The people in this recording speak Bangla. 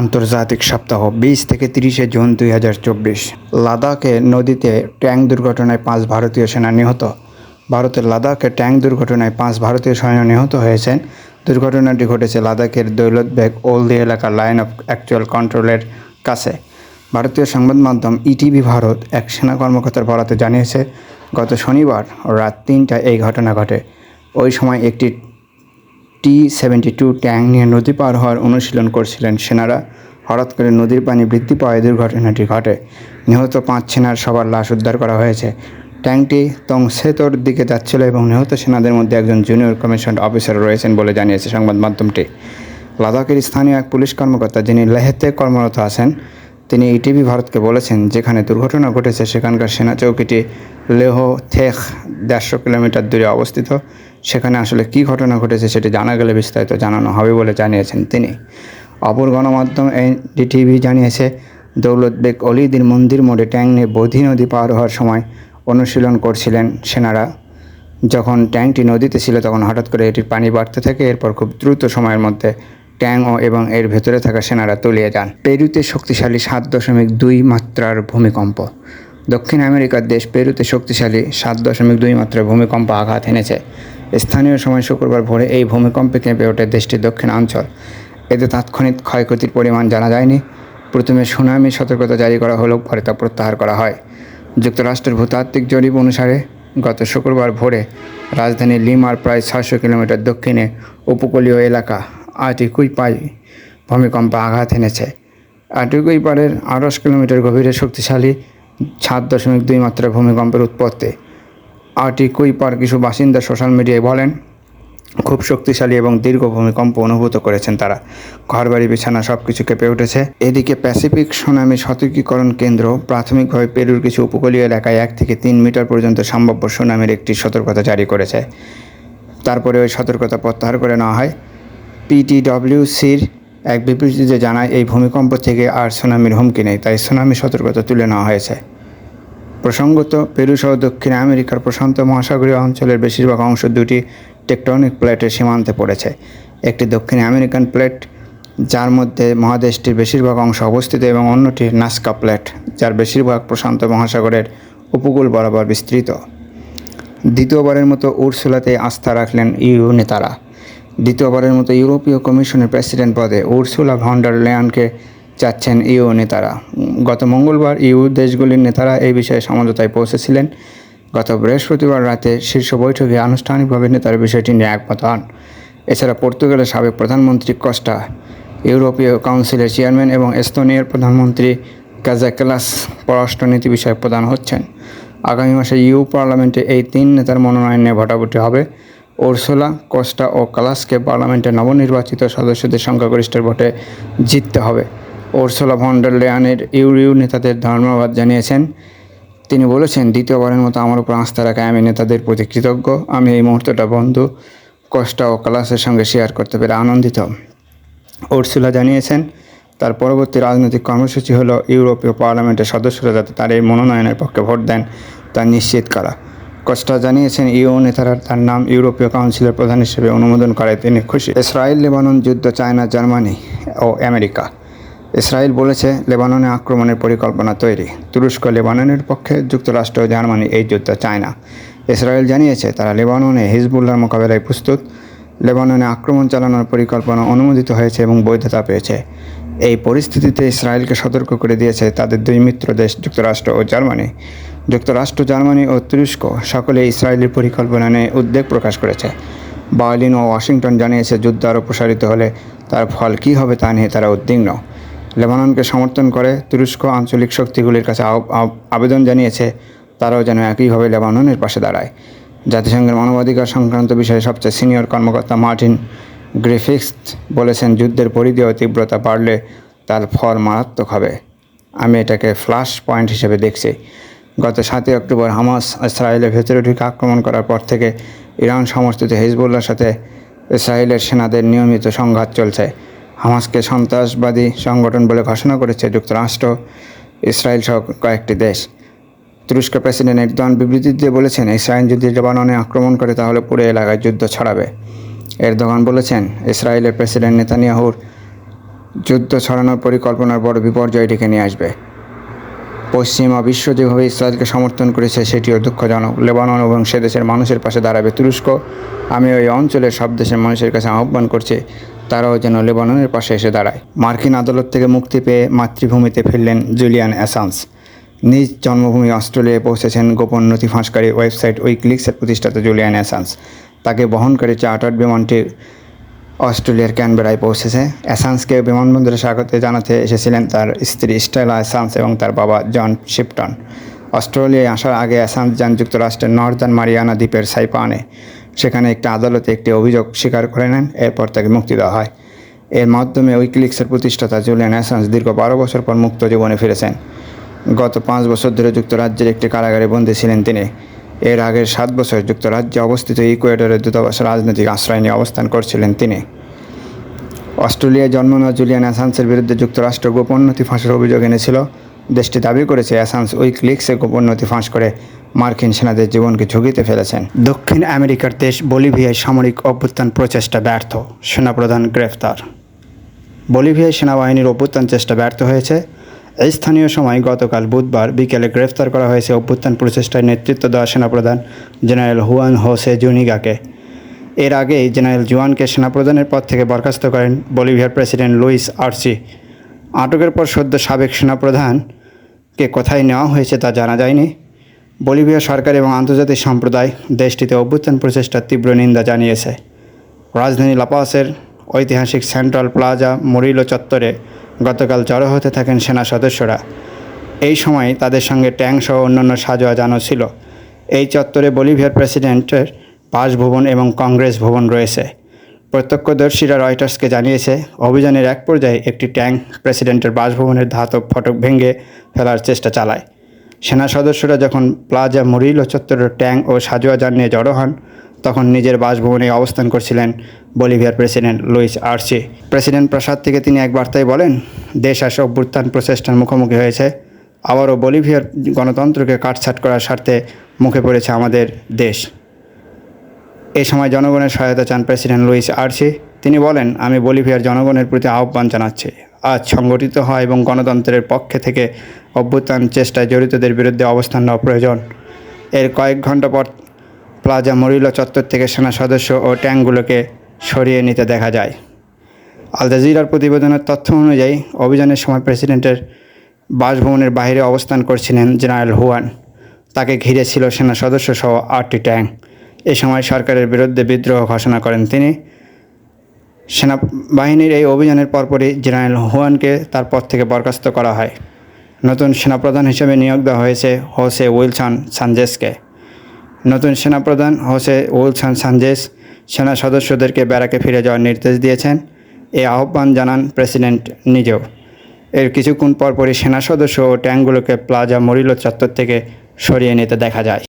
আন্তর্জাতিক সপ্তাহ বিশ থেকে তিরিশে জুন দুই হাজার চব্বিশ। লাদাখে নদীতে ট্যাঙ্ক দুর্ঘটনায় পাঁচ ভারতীয় সেনা নিহত। ভারতের লাদাখে ট্যাঙ্ক দুর্ঘটনায় পাঁচ ভারতীয় সৈন্য নিহত হয়েছেন। দুর্ঘটনাটি ঘটেছে লাদাখের দৌলতবেগ ওলদি এলাকার লাইন অফ অ্যাকচুয়াল কন্ট্রোলের কাছে। ভারতীয় সংবাদ মাধ্যম ইটিভি ভারত এক সেনা কর্মকর্তার বরাতে জানিয়েছে, গত শনিবার রাত তিনটায় এই ঘটনা ঘটে। ওই সময় একটি টি সেভেন্টি টু ট্যাঙ্ক নিয়ে নদী পার হওয়ার অনুশীলন করছিলেন সেনারা। হঠাৎ করে নদীর পানি বৃদ্ধি পাওয়ায় দুর্ঘটনাটি ঘটে। নিহত পাঁচ সেনার সবার লাশ উদ্ধার করা হয়েছে। ট্যাঙ্কটি তংসেতর দিকে যাচ্ছিল এবং নিহত সেনাদের মধ্যে একজন জুনিয়র কমিশন অফিসার রয়েছেন বলে জানিয়েছে সংবাদ মাধ্যমটি লাদাখের স্থানীয় এক পুলিশ কর্মকর্তা, যিনি লেহেতে কর্মরত আছেন তিনি ইটিভি ভারতকে বলেছেন, যেখানে দুর্ঘটনা ঘটেছে, সেখানকার সেনা চৌকিটি লেহ থেখ দেড়শো কিলোমিটার দূরে অবস্থিত। সেখানে আসলে কী ঘটনা ঘটেছে সেটি জানা গেলে বিস্তারিত জানানো হবে বলে জানিয়েছেন তিনি। অপর গণমাধ্যম এনডিটিভি জানিয়েছে, দৌলত বেগ অলিদির মন্দির মোড়ে ট্যাঙ্ক নিয়ে বধি নদী পার হওয়ার সময় অনুশীলন করছিলেন সেনারা। যখন ট্যাঙ্কটি নদীতে ছিল, তখন হঠাৎ করে এটির পানি বাড়তে থাকে, এরপর খুব দ্রুত সময়ের মধ্যে ট্যাং ও এবং এর ভেতরে থাকা সেনারা তলিয়ে যান। পেরুতে শক্তিশালী সাত দশমিক দুই মাত্রার ভূমিকম্প। দক্ষিণ আমেরিকার দেশ পেরুতে শক্তিশালী সাত দশমিক দুই মাত্রার ভূমিকম্প আঘাত এনেছে। স্থানীয় সময় শুক্রবার ভোরে এই ভূমিকম্পে কেঁপে ওঠে দেশটির দক্ষিণ অঞ্চল। এতে তাৎক্ষণিক ক্ষয়ক্ষতির পরিমাণ জানা যায়নি। প্রথমে সুনামি সতর্কতা জারি করা হলেও পরে তা প্রত্যাহার করা হয়। যুক্তরাষ্ট্রের ভূতাত্ত্বিক জরিপ অনুসারে, গত শুক্রবার ভোরে রাজধানী লিমার প্রায় ছয়শো কিলোমিটার দক্ষিণে উপকূলীয় এলাকা আটিকুইপাই ভূমিকম্প আঘাত এনেছে। আটিকুইপাড়ের আড়াইশ কিলোমিটার গভীরে শক্তিশালী সাত দশমিক দুই মাত্রার ভূমিকম্পের উৎপত্তি। আটিকুইপার কিছু বাসিন্দা সোশ্যাল মিডিয়ায় বলেন, খুব শক্তিশালী এবং দীর্ঘ ভূমিকম্প অনুভূত করেছেন তারা। ঘরবাড়ি, বিছানা সব কিছু কেঁপে উঠেছে। এদিকে প্যাসিফিক সুনামি সতর্কীকরণ কেন্দ্র প্রাথমিকভাবে পেরুর কিছু উপকূলীয় এলাকায় এক থেকে তিন মিটার পর্যন্ত সম্ভাব্য সুনামির একটি সতর্কতা জারি করেছে। তারপরে ওই সতর্কতা প্রত্যাহার করে নেওয়া হয়। পিটিডব্লিউসির এক বিবৃতিতে জানায়, এই ভূমিকম্প থেকে আর সুনামির হুমকি নেই, তাই সুনামি সতর্কতা তুলে নেওয়া হয়েছে। প্রসঙ্গত, পেরু সহ দক্ষিণ আমেরিকার প্রশান্ত মহাসাগরীয় অঞ্চলের বেশিরভাগ অংশ দুটি টেকটনিক প্লেটের সীমান্তে পড়েছে। একটি দক্ষিণ আমেরিকান প্লেট, যার মধ্যে মহাদেশটির বেশিরভাগ অংশ অবস্থিত, এবং অন্যটি নাস্কা প্লেট, যার বেশিরভাগ প্রশান্ত মহাসাগরের উপকূল বরাবর বিস্তৃত। দ্বিতীয়বারের মতো উর্সুলাতে আস্থা রাখলেন ইউ নেতারা। দ্বিতীয়বারের মতো ইউরোপীয় কমিশনের প্রেসিডেন্ট পদে উর্সুলা ভন্ডার লেয়ানকে চাচ্ছেন ইউ নেতারা। গত মঙ্গলবার ইউ দেশগুলির নেতারা এই বিষয়ে সমঝোতায় পৌঁছেছিলেন। গত বৃহস্পতিবার রাতে শীর্ষ বৈঠকে আনুষ্ঠানিকভাবে নেতারা বিষয়টি নিয়ে একমত হন। এছাড়া পর্তুগালের সাবেক প্রধানমন্ত্রী কস্টা, ইউরোপীয় কাউন্সিলের চেয়ারম্যান এবং এস্তোনিয়ার প্রধানমন্ত্রী কাজাকেলাস পররাষ্ট্রনীতি বিষয়ক প্রধান হচ্ছেন। আগামী মাসে ইউ পার্লামেন্টে এই তিন নেতার মনোনয়ন নিয়ে ভোটাভুটি হবে। ওরসোলা, কোস্টা ও কালাসকে পার্লামেন্টের নবনির্বাচিত সদস্যদের সংখ্যাগরিষ্ঠের ভোটে জিততে হবে। ওরসোলা ভন্ডার লেয়ানের ইউরিউ নেতাদের ধন্যবাদ জানিয়েছেন। তিনি বলেছেন, দ্বিতীয়বারের মতো আমার উপর আস্থা রাখায় আমি নেতাদের প্রতি কৃতজ্ঞ। আমি এই মুহূর্তটা বন্ধু কষ্টা ও কালাসের সঙ্গে শেয়ার করতে পেরে আনন্দিত। উর্সুলা জানিয়েছেন, তার পরবর্তী রাজনৈতিক কর্মসূচি হলো ইউরোপীয় পার্লামেন্টের সদস্যরা যাতে তার এই মনোনয়নের পক্ষে ভোট দেন, তা নিশ্চিত করা। কস্টা জানিয়েছেন ইউ নেতারা তার নাম ইউরোপীয় কাউন্সিলের প্রধান হিসেবে অনুমোদন করায় তিনি খুশি। ইসরায়েল, লেবানন, যুদ্ধ, চায়না, জার্মানি ও আমেরিকা। ইসরায়েল বলেছে, লেবাননে আক্রমণের পরিকল্পনা তৈরি। তুরস্ক, লেবাননের পক্ষে যুক্তরাষ্ট্র ও জার্মানি, এই যুদ্ধ চায় না ইসরায়েল জানিয়েছে, তারা লেবাননে হিজবুল্লার মোকাবেলায় প্রস্তুত। লেবাননে আক্রমণ চালানোর পরিকল্পনা অনুমোদিত হয়েছে এবং বৈধতা পেয়েছে। এই পরিস্থিতিতে ইসরায়েলকে সতর্ক করে দিয়েছে তাদের দুই মিত্র দেশ, যুক্তরাষ্ট্র ও জার্মানি। যুক্তরাষ্ট্র, জার্মানি ও তুরস্ক সকলে ইসরায়েলের পরিকল্পনা নিয়ে উদ্বেগ প্রকাশ করেছে। বার্লিন ও ওয়াশিংটন জানিয়েছে যুদ্ধ আরও প্রসারিত হলে তার ফল কী হবে তা নিয়ে তারা উদ্বিগ্ন। লেবাননকে সমর্থন করে তুরস্ক আঞ্চলিক শক্তিগুলির কাছে আবেদন জানিয়েছে, তারাও যেন একইভাবে লেবাননের পাশে দাঁড়ায়। জাতিসংঘের মানবাধিকার সংক্রান্ত বিষয়ে সবচেয়ে সিনিয়র কর্মকর্তা মার্টিন গ্রিফিক্স বলেছেন, যুদ্ধের পরিধি ও তীব্রতা বাড়লে তার ফল মারাত্মক হবে। আমি এটাকে ফ্লাশ পয়েন্ট হিসেবে দেখছি। গত সাতই অক্টোবর হামাস ইসরায়েলের ভেতরে ঢুকে আক্রমণ করার পর থেকে ইরান সমর্থিত হিজবুল্লার সাথে ইসরায়েলের সেনাদের নিয়মিত সংঘাত চলছে। হামাসকে সন্ত্রাসবাদী সংগঠন বলে ঘোষণা করেছে যুক্তরাষ্ট্র ইসরায়েল সহ কয়েকটি দেশ। তুরস্ক প্রেসিডেন্ট এরদোয়ান বিবৃতি দিয়ে বলেছেন, ইসরায়েল যদি লেবাননে আক্রমণ করে তাহলে পুরো এলাকায় যুদ্ধ ছড়াবে। এরদোগান বলেছেন, ইসরায়েলের প্রেসিডেন্ট নেতানিয়াহুর যুদ্ধ ছড়ানোর পরিকল্পনার বড় বিপর্যয় ডেকে নিয়ে আসবে। পশ্চিমা বিশ্ব যেভাবে ইসরায়েলকে সমর্থন করেছে, সেটিও দুঃখজনক। লেবানন এবং সে দেশের মানুষের পাশে দাঁড়াবে তুরস্ক। আমি ওই অঞ্চলের সব দেশের মানুষের কাছে আহ্বান করছে, তারাও যেন লেবাননের পাশে এসে দাঁড়ায়। মার্কিন আদালত থেকে মুক্তি পেয়ে মাতৃভূমিতে ফিরলেন জুলিয়ান অ্যাসান্স। নিজ জন্মভূমি অস্ট্রেলিয়ায় পৌঁছেছেন গোপন নথি ফাঁসকারী ওয়েবসাইট উইকলিক্সের প্রতিষ্ঠাতা জুলিয়ান অ্যাসান্স। তাকে বহনকারী চার্টার্ড বিমানটি অস্ট্রেলিয়ার ক্যানবেরায় পৌঁছেছে। অ্যাসান্সকে বিমানবন্দরে স্বাগত জানাতে এসেছিলেন তার স্ত্রী স্টেলা অ্যাসান্স এবং তার বাবা জন শিপটন। অস্ট্রেলিয়ায় আসার আগে অ্যাসান্স যান যুক্তরাষ্ট্রের নর্দার্ন মারিয়ানা দ্বীপের সাইপানে। সেখানে একটি আদালতে একটি অভিযোগ স্বীকার করে নেন, এরপর তাকে মুক্তি দেওয়া হয়। এর মাধ্যমে উইকিলিক্সের প্রতিষ্ঠাতা জুলিয়ান অ্যাসান্স দীর্ঘ বারো বছর পর মুক্ত জীবনে ফিরেছেন। গত পাঁচ বছর ধরে যুক্তরাজ্যের একটি কারাগারে বন্দী ছিলেন তিনি। এর আগের সাত বছর যুক্তরাজ্যে অবস্থিত ইকুয়েডরের দূতাবাসে রাজনৈতিক আশ্রয় নিয়ে অবস্থান করছিলেন তিনি। অস্ট্রেলিয়ায় জন্ম নেওয়া জুলিয়ান অ্যাসান্সের বিরুদ্ধে যুক্তরাষ্ট্র গোপনোন্নতি ফাঁসের অভিযোগ এনেছিল। দেশটি দাবি করেছে অ্যাসান্স উইকলিক্সে গোপনোন্নতি ফাঁস করে মার্কিন সেনাদের জীবনকে ঝুঁকিতে ফেলেছেন। দক্ষিণ আমেরিকার দেশ বলিভিয়ায় সামরিক অভ্যুত্থান প্রচেষ্টা ব্যর্থ, সেনাপ্রধান গ্রেফতার। বলিভিয়ায় সেনাবাহিনীর অভ্যুত্থান চেষ্টা ব্যর্থ হয়েছে। স্থানীয় সময় গতকাল বুধবার বিকেলে গ্রেফতার করা হয়েছে অভ্যুত্থান প্রচেষ্টায় নেতৃত্ব দেওয়া সেনাপ্রধান জেনারেল হুয়ান হোসে জুনিগাকে। এর আগেই জেনারেল জুয়ানকে সেনাপ্রধানের পদ থেকে বরখাস্ত করেন বলিভিয়ার প্রেসিডেন্ট লুইস আর্সি আটকের পর সদ্য সাবেক সেনাপ্রধানকে কোথায় নেওয়া হয়েছে তা জানা যায়নি। বলিভিয়া সরকার এবং আন্তর্জাতিক সম্প্রদায় দেশটিতে অভ্যুত্থান প্রচেষ্টার তীব্র নিন্দা জানিয়েছে। রাজধানী লাপাসের ঐতিহাসিক সেন্ট্রাল প্লাজা মরিলো চত্বরে গতকাল জড়ো হতে থাকেন সেনা সদস্যরা। এই সময় তাদের সঙ্গে ট্যাঙ্ক সহ অন্যান্য সাজোয়া জানো ছিল। এই চত্বরে বলিভিয়ার প্রেসিডেন্টের বাসভবন এবং কংগ্রেস ভবন রয়েছে। প্রত্যক্ষদর্শীরা রয়টার্সকে জানিয়েছে, অভিযানের এক পর্যায়ে একটি ট্যাঙ্ক প্রেসিডেন্টের বাসভবনের ধাতব ফটক ভেঙে ফেলার চেষ্টা চালায়। সেনা সদস্যরা যখন প্লাজা মুরিলো চত্বরের ট্যাঙ্ক ও সাজোয়া যান নিয়ে জড়ো হন, তখন নিজের বাসভবনে অবস্থান করছিলেন বলিভিয়ার প্রেসিডেন্ট লুইস আর্সি প্রেসিডেন্ট প্রাসাদ থেকে তিনি এক বার্তায় বলেন, দেশ আসে অভ্যুত্থান প্রচেষ্টার মুখোমুখি হয়েছে। আবারও বলিভিয়ার গণতন্ত্রকে কাটছাট করার স্বার্থে মুখে পড়েছে আমাদের দেশ। এ সময় জনগণের সহায়তা চান প্রেসিডেন্ট লুইস আর্সি তিনি বলেন, আমি বলিভিয়ার জনগণের প্রতি আহ্বান জানাচ্ছি। আজ সংগঠিত হয় এবং গণতন্ত্রের পক্ষে থেকে অভ্যুত্থান চেষ্টায় জড়িতদের বিরুদ্ধে অবস্থান নেওয়া প্রয়োজন। এর কয়েক ঘণ্টা পর প্লাজা মরিলো চত্বর থেকে সেনা সদস্য ও ট্যাঙ্কগুলোকে সরিয়ে নিতে দেখা যায়। আল জাজিরার প্রতিবেদনের তথ্য অনুযায়ী, অভিযানের সময় প্রেসিডেন্টের বাসভবনের বাইরে অবস্থান করছিলেন জেনারেল হুয়ান। তাকে ঘিরে ছিল সেনা সদস্য সহ আটটি ট্যাঙ্ক। এ সময় সরকারের বিরুদ্ধে বিদ্রোহ ঘোষণা করেন তিনি। সেনাবাহিনীর এই অভিযানের পরপরই জেনারেল হুয়ানকে তার পদ থেকে বরখাস্ত করা হয়। নতুন সেনাপ্রধান হিসেবে নিয়োগ দেওয়া হয়েছে হোসে উইলসন সানজেসকে। নতুন সেনাপ্রধান হোসে উইলসন সানজেস সেনা সদস্যদেরকে ব্যারাকে ফিরে যাওয়ার নির্দেশ দিয়েছেন। এ আহ্বান জানান প্রেসিডেন্ট নিজেও। এর কিছুক্ষণ পরপরই সেনা সদস্য ও ট্যাঙ্কগুলোকে প্লাজা মরিলো চত্বর থেকে সরিয়ে নিতে দেখা যায়।